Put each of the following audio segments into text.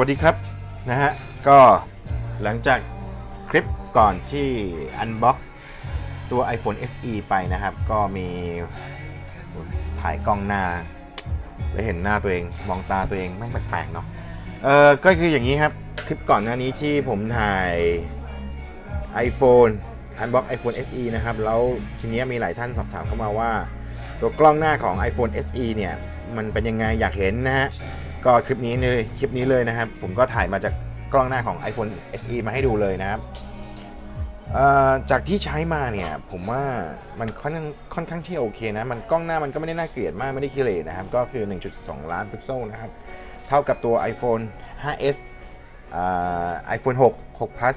วัสดีครับนะฮะก็หลังจากคลิปก่อนที่อันบ็อกตัว iPhone SE ไปนะครับ ก็มีถ่ายกล้องหน้าแล้วเห็นหน้าตัวเองมองตาตัวเองแม่งแปลกๆเนาะเออก็คืออย่างนี้ครับ คลิปก่อนหน้านี้ที่ผมถ่าย iPhone Unbox iPhone SE นะครับ แล้วทีนี้มีหลายท่านสอบถามเข้ามาว่า ตัวกล้องหน้าของ iPhone SE เนี่ย มันเป็นยังไงอยากเห็นนะฮะ ก็คลิปนี้เลยคลิปนี้เลยนะครับ ผมก็ถ่ายมาจากกล้องหน้าของ iPhone SE มาให้ดูเลยนะครับจากที่ใช้มาเนี่ยผมว่ามันค่อนข้างค่อนข้างที่โอเคนะมันกล้องหน้ามันก็ไม่ได้น่าเกลียดมากไม่ได้ขี้เหร่นะครับ ก็คือ 1.2 ล้านพิกเซลนะครับ เท่ากับตัว iPhone 5s อ่า iPhone 6 6 plus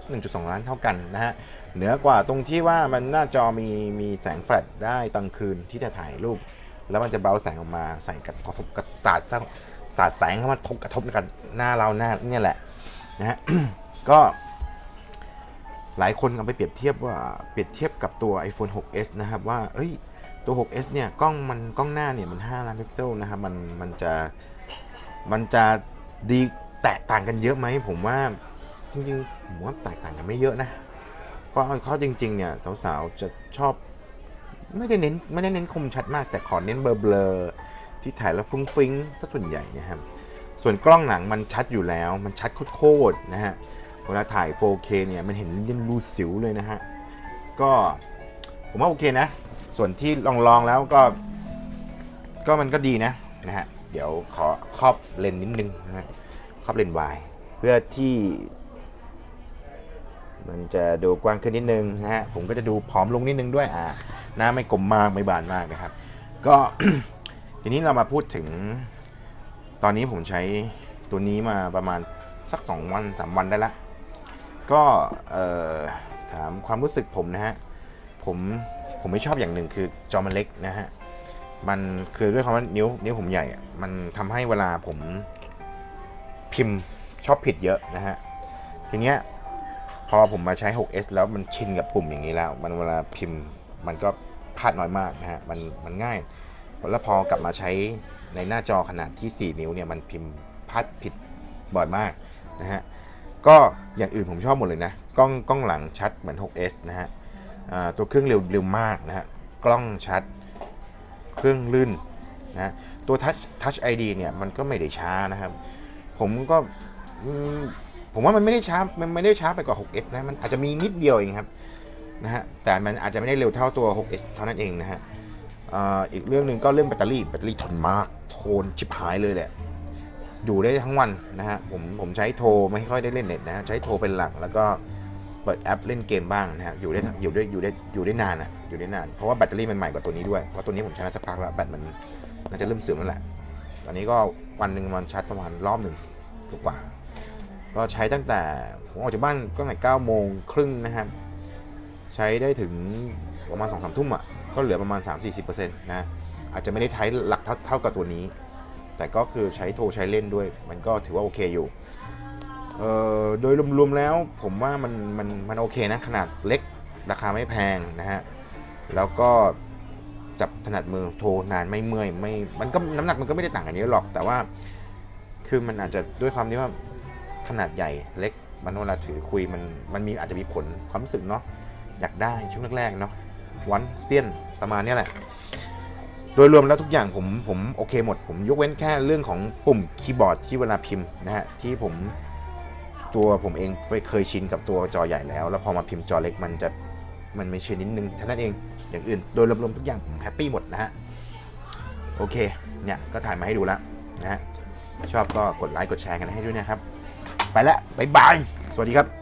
1.2 ล้านเท่ากันนะฮะ เหนือกว่าตรงที่ว่ามันหน้าจอมีมีแสงแฟลชได้ตอนคืนที่จะถ่ายรูป แล้วมันจะเบราแสงออกมาใส่กับกระทบกับสาด สาดแสงเข้ามาทบกระทบกับหน้าเราหน้าเนี่ยแหละนะฮะก็หลายคนเอาไปเปรียบเทียบว่าเปรียบเทียบกับตัว iPhone 6s นะครับว่าเอ้ยตัว 6s เนี่ยกล้องมันกล้องหน้าเนี่ยมัน5ล้านพิกเซลนะครับมันมันจะมันจะดีแตกต่างกันเยอะไหมผมว่าจริงๆผมว่าแตกต่างกันไม่เยอะนะเพราะเขาจริง ๆ เนี่ยสาวๆจะชอบไม่ได้เน้นไม่ได้เน้นคมชัดมากแต่ขอเน้นเบลอๆ ที่ถ่ายแล้วฟุ้งฟิ้งซะส่วนใหญ่นะครับส่วนกล้องหลังมันชัดอยู่แล้ว มันชัดโคตรๆนะฮะเวลาถ่าย 4K เนี่ยมันเห็นยังรูสิวเลยนะฮะก็ผมว่าโอเคนะ ส่วนที่ลองๆแล้วก็ ก็มันก็ดีนะนะฮะเดี๋ยวขอครอบเลนส์นิดนึงนะฮะครอบเลนส์วายเพื่อที่ มันจะดูกว้างขึ้นนิดนึงนะฮะผมก็จะดูผอมลงนิดนึงด้วยอ่าหน้าไม่กลมมากไม่บานมากนะครับ ก็ ทีนี้เรามาพูดถึง ตอนนี้ผมใช้ตัวนี้มาประมาณสัก 2 วัน 3 วันได้ละ ก็ถามความรู้สึกผมนะฮะ ผมผมไม่ชอบอย่างหนึ่งคือจอมันเล็กนะฮะ มันคือด้วยความว่านิ้วนิ้วผมใหญ่ มันทำให้เวลาผมพิมพ์ชอบผิดเยอะนะฮะ ทีเนี้ยพอผมมาใช้ 6s แล้วมันชินกับปุ่มอย่างนี้แล้ว มันเวลาพิมพ์มันก็พลาดน้อยมากนะฮะ มันมันง่าย แล้วพอกลับมาใช้ในหน้าจอขนาดที่ 4 นิ้วเนี่ยมันพิมพ์พลาดผิดบ่อยมากนะฮะก็อย่างอื่นผมชอบหมดเลยนะ กล้องกล้องหลังชัดเหมือน 6s นะฮะตัวเครื่องเร็วเร็วมากนะฮะกล้องชัด เครื่องลื่นนะตัว Touch Touch ID เนี่ยมันก็ไม่ได้ช้านะครับ ผมก็ผมว่ามันไม่ได้ช้ามันไม่ได้ช้าไปกว่า 6s นะมันอาจจะมีนิดเดียวเองครับนะฮะแต่มันอาจจะไม่ได้เร็วเท่าตัว 6s เท่านั้นเองนะฮะ อีกเรื่องหนึ่งก็เรื่องแบตเตอรี่แบตเตอรี่ทนมากโทนชิบหายเลยแหละ อยู่ได้ทั้งวันนะฮะผมผมใช้โทรไม่ค่อยได้เล่นเน็ตนะใช้โทรเป็นหลักแล้วก็เปิดแอปเล่นเกมบ้างนะฮะอยู่ได้อยู่ได้อยู่ได้อยู่ได้นานอะอยู่ได้นานเพราะว่าแบตเตอรี่มันใหม่กว่าตัวนี้ด้วยเพราะตัวนี้ผมใช้มาสักพักแล้วแบตมันน่าจะเริ่มเสื่อมแล้วแหละตอนนี้ก็วันหนึ่งมันชาร์จประมาณรอบหนึ่งกว่าก็ใช้ตั้งแต่ผมออกจากบ้านตั้งแต่9โมงครึ่งนะครับใช้ได้ถึง ประมาณ2อสทุ่มอะก็เหลือประมาณ 3-40%นะอาจจะไม่ได้ใช้หลักเท่าเท่ากับตัวนี้ แต่ก็คือใช้โทรใช้เล่นด้วย มันก็ถือว่าโอเคอยู่เอ่อโดยรวมๆแล้วผมว่ามันมันมันโอเคนะขนาดเล็กราคาไม่แพงนะฮะแล้วก็จับถนัดมือโทรนานไม่เมื่อยไม่มันก็น้ำหนักมันก็ไม่ได้ต่างกันเยอะหรอก แต่ว่าคือมันอาจจะด้วยความที่ว่าขนาดใหญ่เล็กมันเวลาถือคุยมันมันมีอาจจะมีผลความรู้สึกเนาะอยากได้ช่วงแรกๆเนาะ วันเซียนประมาณนี้แหละ โดยรวมแล้วทุกอย่างผมผมโอเคหมด ผมยกเว้นแค่เรื่องของปุ่มคีย์บอร์ดที่เวลาพิมพ์นะฮะที่ผมตัวผมเองไปเคยชินกับตัวจอใหญ่แล้ว แล้วพอมาพิมพ์จอเล็กมันจะมันไม่ชินนิดนึงเท่านั้นเองอย่างอื่นโดยรวมๆทุกอย่างผมแฮปปี้หมดนะฮะโอเคเนี่ยก็ถ่ายมาให้ดูแล้วนะฮะชอบก็กดไลค์กดแชร์กันให้ด้วยนะครับ ไปแล้วบ๊ายบาย สวัสดีครับ